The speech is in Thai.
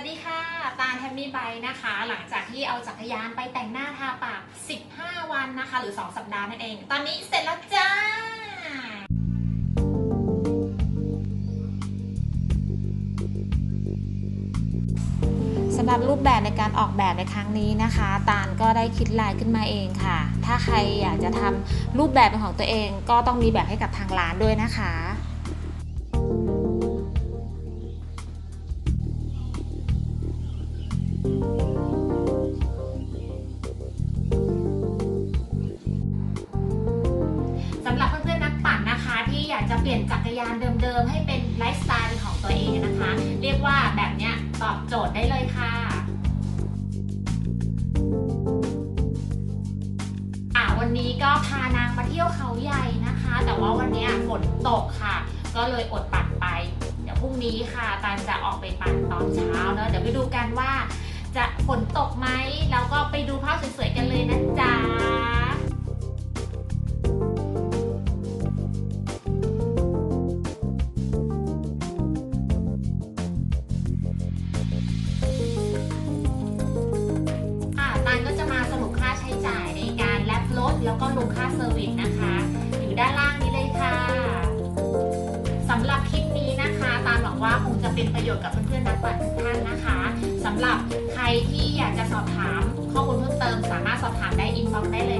สดีค่ะ ตาแฮมมี่ไปนะคะ หลังจากที่เอาจักรยานไปแต่งหน้าทาปาก 15 วันนะคะ หรือ 2 สัปดาห์นั่นเอง ตอนนี้เสร็จแล้วจ้าสำหรับรูปแบบในการออกแบบในครั้งนี้นะคะ ตาลก็ได้คิดลายขึ้นมาเองค่ะ ถ้าใครอยากจะทำรูปแบบเป็นของตัวเอง ก็ต้องมีแบบให้กับทางร้านด้วยนะคะ สำหรับเพื่อนๆนักปั่นนะคะที่อยากจะเปลี่ยนจักรยานเดิมๆ ให้เป็นไลฟ์สไตล์เป็นของตัวเองนะคะ เรียกว่าแบบเนี้ยตอบโจทย์ได้เลยค่ะอะวันนี้ก็พานางมาเที่ยวเขาใหญ่นะคะ แต่ว่าวันนี้ฝนตกค่ะ ก็เลยอดปั่นไป เดี๋ยวพรุ่งนี้ค่ะตาลจะออกไปปั่นตอนเช้าเนอะเดี๋ยวไปดูกันว่า นตกไหมแล้วก็ไปดูภาพสวยๆกันเลยนะจ๊ะค่ะตานก็จะมาสรุปค่าใช้จ่ายในการแล้วก็รวมค่าเซอร์วิสนะคะ อยู่ด้านล่างนี้เลยค่ะสำหรับคลิปนี้นะคะ ตานหวังว่าคงจะเป็นประโยชน์กับเพื่อนๆนักปั่นทุกท่านนะคะสำหรับใครที่ากจะสอบถามข้อมูลเพิ่มเติม สามารถสอบถามได้อินบ็อกซ์ได้เลย